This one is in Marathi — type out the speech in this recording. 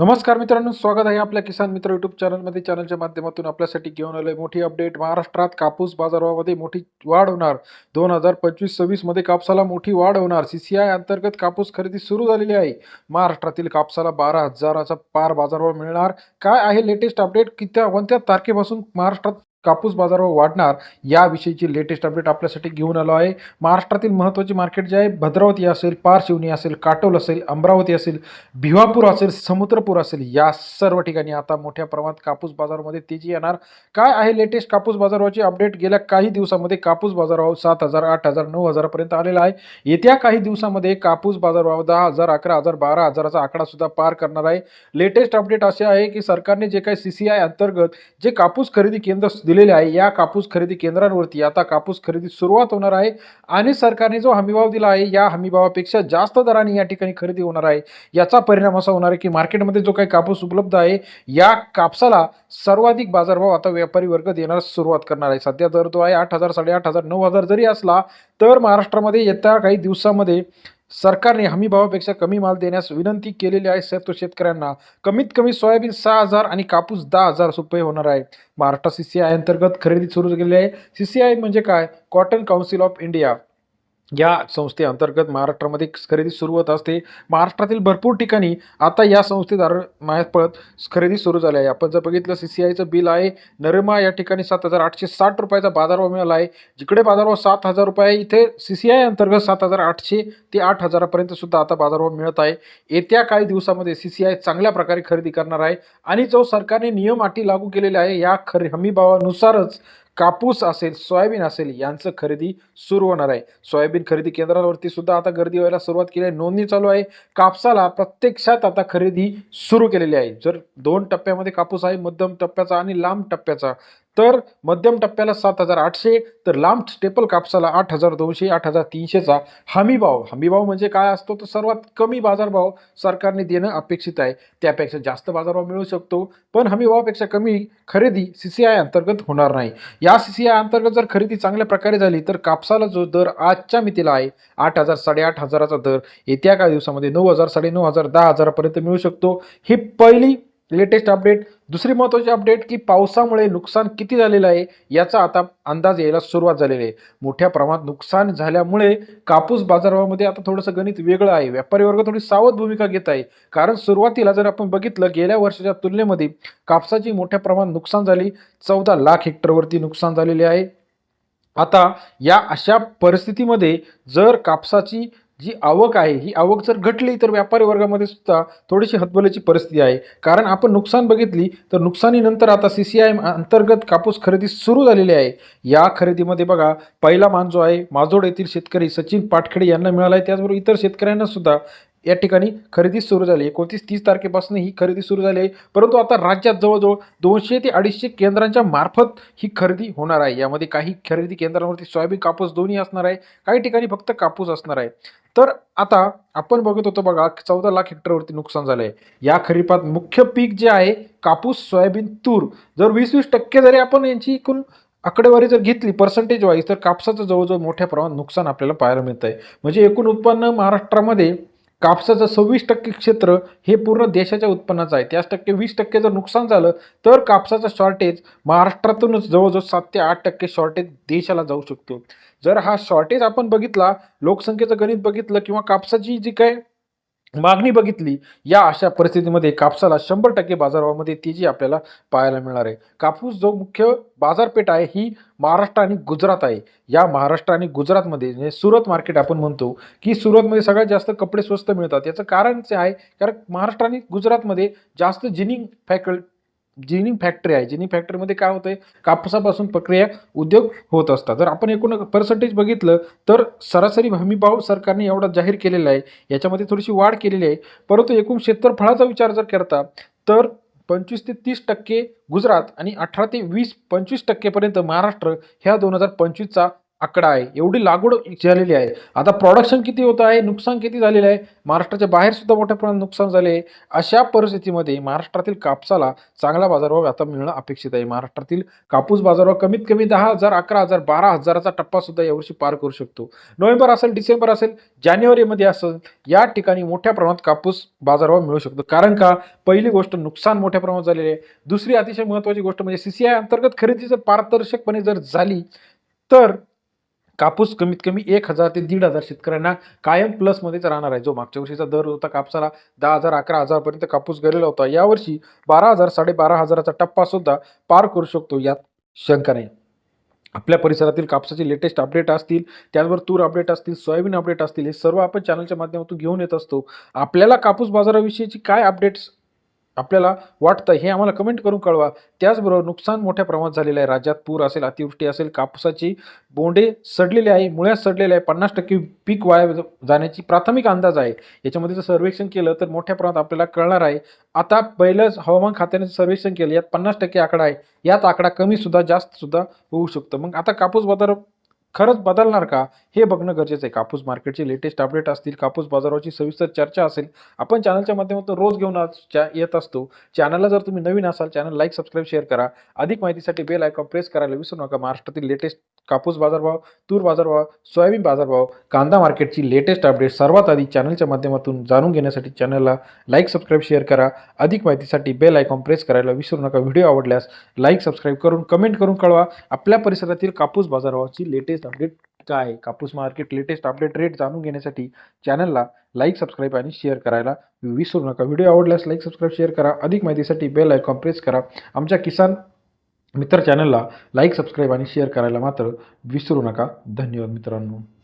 नमस्कार मित्रांनो स्वागत आहे आपल्या किसान मित्र युट्यूब चॅनलमध्ये चॅनलच्या माध्यमातून आपल्यासाठी घेऊन आलोय मोठी अपडेट महाराष्ट्रात कापूस बाजारामध्ये मोठी वाढ होणार. दोन हजार पंचवीस सव्वीसमध्ये कापसाला मोठी वाढ होणार. सीसीआय अंतर्गत कापूस खरेदी सुरू झालेली आहे. महाराष्ट्रातील कापसाला बारा हजाराचा पार बाजारभाव मिळणार. काय आहे लेटेस्ट अपडेट कित्या कोणत्या तारखेपासून महाराष्ट्रात कापूस बाजारभाव वाढणार याविषयीची लेटेस्ट अपडेट आपल्यासाठी घेऊन आलो आहे. महाराष्ट्रातील महत्त्वाची मार्केट जे आहे भद्रावती असेल पारशिवनी असेल काटोल असेल अमरावती असेल भिवापूर असेल समुद्रपूर असेल या सर्व ठिकाणी आता मोठ्या प्रमाणात कापूस बाजारामध्ये तेजी येणार. काय आहे लेटेस्ट कापूस बाजारावरची अपडेट गेल्या काही दिवसामध्ये कापूस बाजारभाव सात हजार आठ हजार नऊ हजारापर्यंत आलेला आहे. येत्या काही दिवसामध्ये कापूस बाजारभाव दहा हजार अकरा हजार बारा हजाराचा आकडा सुद्धा पार करणार आहे. लेटेस्ट अपडेट असे आहे की सरकारने जे काही सी सी आय अंतर्गत जे कापूस खरेदी केंद्र दिलेले आहे. या कापूस खरेदी केंद्रांवरती आता कापूस खरेदी सुरुवात होणार आहे आणि सरकारने जो हमीभाव दिला आहे या हमीभावापेक्षा जास्त दराने या ठिकाणी खरेदी होणार आहे. याचा परिणाम असा होणार आहे की मार्केटमध्ये जो काही कापूस उपलब्ध आहे या कापसाला सर्वाधिक बाजारभाव आता व्यापारी वर्ग देण्यास सुरुवात करणार आहे. सध्या दर तो आहे आठ हजार साडेआठ हजार नऊ हजार जरी असला तर महाराष्ट्रामध्ये येत्या काही दिवसामध्ये सरकारने हमीभावापेक्षा कमी माल देण्यास विनंती केलेली आहे सर्व शेतकऱ्यांना. कमीत कमी सोयाबीन सहा हजार आणि कापूस दहा हजार रुपये होणार आहे. महाराष्ट्र सी सी आय अंतर्गत खरेदी सुरू केलेली आहे. सी सी आय म्हणजे काय? कॉटन काउन्सिल ऑफ इंडिया या संस्थेअंतर्गत महाराष्ट्रामध्ये खरेदी सुरू होत असते. महाराष्ट्रातील भरपूर ठिकाणी आता या संस्थेमार्फत खरेदी सुरू झाली आहे. आपण जर बघितलं सी सी आयचं बिल आहे. नरमा या ठिकाणी सात हजार आठशे साठ रुपयाचा बाजारभाव मिळाला आहे. जिकडे बाजारभाव सात हजार रुपये आहे इथे सी सी आय अंतर्गत सात हजार आठशे ते आठ हजारापर्यंत सुद्धा आता बाजारभाव मिळत आहे. येत्या काही दिवसामध्ये सी सी आय चांगल्या प्रकारे खरेदी करणार आहे. आणि जो सरकारने नियम अटी लागू केलेले आहे या खरे हमीभावानुसारच कापूस असेल सोयाबीन असेल यांचं खरेदी सुरू होणार आहे. सोयाबीन खरेदी केंद्रावरती सुद्धा आता गर्दी व्हायला सुरुवात केली आहे. नोंदणी चालू आहे. कापसाला प्रत्यक्षात आता खरेदी सुरू केलेली आहे. जर दोन टप्प्यामध्ये कापूस आहे मध्यम टप्प्याचा आणि लांब टप्प्याचा तर मध्यम टप्प्याला सात हजार आठशे तर लांब स्टेपल कापसाला आठ हजार दोनशे आठ हजार तीनशेचा हमीभाव. हमीभाव म्हणजे काय असतो? तर सर्वात कमी बाजारभाव सरकारने देणं अपेक्षित आहे. त्यापेक्षा जास्त बाजारभाव मिळू शकतो. पण हमीभावापेक्षा कमी खरेदी सी सी आय अंतर्गत होणार नाही. या सी सी आय अंतर्गत जर खरेदी चांगल्या प्रकारे झाली तर कापसाला जो दर आजच्या मितीला आहे आठ हजार साडेआठ हजाराचा दर येत्या काही दिवसामध्ये नऊ हजार साडे नऊ हजार दहा हजारापर्यंत मिळू शकतो. ही पहिली लेटेस्ट अपडेट दुसरी महत्त्वाची अपडेट की पावसामुळे नुकसान किती झालेलं आहे याचा आता अंदाज यायला सुरुवात झालेली आहे. मोठ्या प्रमाणात नुकसान झाल्यामुळे कापूस बाजारभावामध्ये आता थोडंसं गणित वेगळं आहे. व्यापारी वर्ग थोडी सावध भूमिका घेत आहे. कारण सुरुवातीला जर आपण बघितलं गेल्या वर्षाच्या तुलनेमध्ये कापसाची मोठ्या प्रमाणात नुकसान झाली. चौदा लाख हेक्टरवरती नुकसान झालेले आहे. आता या अशा परिस्थितीमध्ये जर कापसाची जी आवक आहे ही आवक जर घटली तर व्यापारी वर्गामध्ये सुद्धा थोडीशी हतबलाची परिस्थिती आहे. कारण आपण नुकसान बघितली तर नुकसानीनंतर आता सी सी आय अंतर्गत कापूस खरेदी सुरू झालेली आहे. या खरेदीमध्ये बघा पहिला मान जो आहे माजोड येथील शेतकरी सचिन पाटखेडे यांना मिळाला आहे. त्याचबरोबर इतर शेतकऱ्यांना सुद्धा या ठिकाणी खरेदी सुरू झाली. एकोणतीस तीस तारखेपासून ही खरेदी सुरू झाली आहे. परंतु आता राज्यात जवळजवळ दोनशे ते अडीचशे केंद्रांच्या मार्फत ही खरेदी होणार आहे. यामध्ये काही खरेदी केंद्रांवरती सोयाबीन कापूस दोन्ही असणार आहे. काही ठिकाणी फक्त कापूस असणार आहे. तर आता आपण बघत होतो बघा चौदा लाख हेक्टरवरती नुकसान झालं आहे या खरीपात मुख्य पीक जे आहे कापूस सोयाबीन तूर. जर वीस वीस टक्के जरी आपण यांची एकूण आकडेवारी जर घेतली पर्सेंटेज वाईज तर कापसाचं जवळजवळ मोठ्या प्रमाणात नुकसान आपल्याला पाहायला मिळतं आहे म्हणजे एकूण उत्पन्न महाराष्ट्रामध्ये कापसाचं सव्वीस टक्के क्षेत्र हे पूर्ण देशाच्या उत्पन्नाचं आहे. त्याच टक्के वीस टक्के जर नुकसान झालं तर कापसाचं शॉर्टेज महाराष्ट्रातूनच जवळजवळ सात ते आठ टक्के शॉर्टेज देशाला जाऊ शकतो. जर हा शॉर्टेज आपण बघितला लोकसंख्येचं गणित बघितलं किंवा कापसाची जी काय मागणी बघितली या अशा परिस्थितीमध्ये कापसाला शंभर टक्के बाजारभावामध्ये तेजी आपल्याला पाहायला मिळणार आहे. कापूस जो मुख्य बाजारपेठ आहे ही महाराष्ट्र आणि गुजरात आहे. या महाराष्ट्र आणि गुजरातमध्ये म्हणजे सुरत मार्केट आपण म्हणतो की सुरतमध्ये सगळ्यात जास्त कपडे स्वस्त मिळतात. याचं कारण जे आहे कारण महाराष्ट्र आणि गुजरातमध्ये जास्त जिनिंग फॅकल जिनिंग फॅक्टरी आहे. जिनिंग फॅक्टरीमध्ये काय होतंय? कापसापासून प्रक्रिया उद्योग होत असतात. जर आपण एकूण पर्सेंटेज बघितलं तर सरासरी हमीभाव सरकारने एवढा जाहीर केलेला आहे. याच्यामध्ये थोडीशी वाढ केलेली आहे. परंतु एकूण क्षेत्रफळाचा विचार जर करता तर पंचवीस ते तीस टक्के गुजरात आणि अठरा ते वीस पंचवीस टक्केपर्यंत महाराष्ट्र ह्या दोन हजार पंचवीसचा आकडा आहे. एवढी लागवड झालेली आहे. आता प्रॉडक्शन किती होतं आहे? नुकसान किती झालेलं आहे? महाराष्ट्राच्या बाहेरसुद्धा मोठ्या प्रमाणात नुकसान झाले आहे. अशा परिस्थितीमध्ये महाराष्ट्रातील कापसाला चांगला बाजारभाव आता मिळणं अपेक्षित आहे. महाराष्ट्रातील कापूस बाजारभाव कमीत कमी दहा हजार अकरा हजार बारा हजाराचा टप्पासुद्धा यावर्षी पार करू शकतो. नोव्हेंबर असेल डिसेंबर असेल जानेवारीमध्ये असेल या ठिकाणी मोठ्या प्रमाणात कापूस बाजारभाव मिळू शकतो. कारण का? पहिली गोष्ट नुकसान मोठ्या प्रमाणात झालेले आहे. दुसरी अतिशय महत्त्वाची गोष्ट म्हणजे सी सी आय अंतर्गत खरेदी जर पारदर्शकपणे जर झाली तर कापूस कमीत कमी एक हजार ते दीड हजार शेतकऱ्यांना कायम प्लसमध्येच राहणार आहे. जो मागच्या वर्षीचा दर होता कापसाला दहा हजार अकरा हजारपर्यंत कापूस गेलेला होता. यावर्षी बारा हजार साडेबारा हजाराचा टप्पा सुद्धा पार करू शकतो यात शंका नाही. आपल्या परिसरातील कापसाचे लेटेस्ट अपडेट असतील त्याचबरोबर तूर अपडेट असतील सोयाबीन अपडेट असतील हे सर्व आपण चॅनलच्या माध्यमातून घेऊन येत असतो. आपल्याला कापूस बाजाराविषयीची काय अपडेट्स आपल्याला वाटतं हे आम्हाला कमेंट करून कळवा. त्याचबरोबर नुकसान मोठ्या प्रमाणात झालेलं आहे. राज्यात पूर असेल अतिवृष्टी असेल कापसाची बोंडे सडलेले आहे मुळ्यात सडलेले आहे. पन्नास टक्के पीक वाया जाण्याची प्राथमिक अंदाज आहे. याच्यामध्ये जर सर्वेक्षण केलं तर मोठ्या प्रमाणात आपल्याला कळणार आहे. आता पहिलंच हवामान खात्याने सर्वेक्षण केलं यात पन्नास टक्के आकडा आहे. यात आकडा कमी सुद्धा जास्त सुद्धा होऊ शकतो. मग आता कापूस बाजार खरंच बदलणार का? हे बघणं गरजेचं आहे. कापूस मार्केटचे लेटेस्ट अपडेट असतील. कापूस बाजाराची सविस्तर चर्चा असेल. आपण चॅनलच्या माध्यमातून रोज घेऊन आज च्या- येत असतो. चॅनलला जर तुम्ही नवीन असाल चॅनल लाईक सबस्क्राईब शेअर करा. अधिक माहितीसाठी बेल आयकॉन प्रेस करायला विसरू नका. महाराष्ट्रातील लेटेस्ट कापूस बाजारभाव तूर बाजारभाव सोयाबीन बाजारभाव कांदा मार्केटची लेटेस्ट अपडेट सर्वात आधी चॅनलच्या माध्यमातून जाणून घेण्यासाठी चॅनलला लाईक सबस्क्राईब शेअर करा. अधिक माहितीसाठी बेल आयकॉन प्रेस करायला विसरू नका. व्हिडिओ आवडल्यास लाईक सबस्क्राईब करून कमेंट करून कळवा. आपल्या परिसरातील कापूस बाजारभावाची लेटेस्ट लेटेस्ट अपडेट काय? आहे कापूस मार्केट लेटेस्ट अपडेट रेट जाणून घेण्यासाठी चॅनलला लाईक सबस्क्राईब आणि शेअर करायला विसरू नका. व्हिडिओ आवडल्यास लाईक सबस्क्राईब शेअर करा. अधिक माहितीसाठी बेल आयकॉन प्रेस करा. आमच्या किसान मित्र चॅनलला लाईक सबस्क्राईब आणि शेअर करायला मात्र विसरू नका. धन्यवाद मित्रांनो.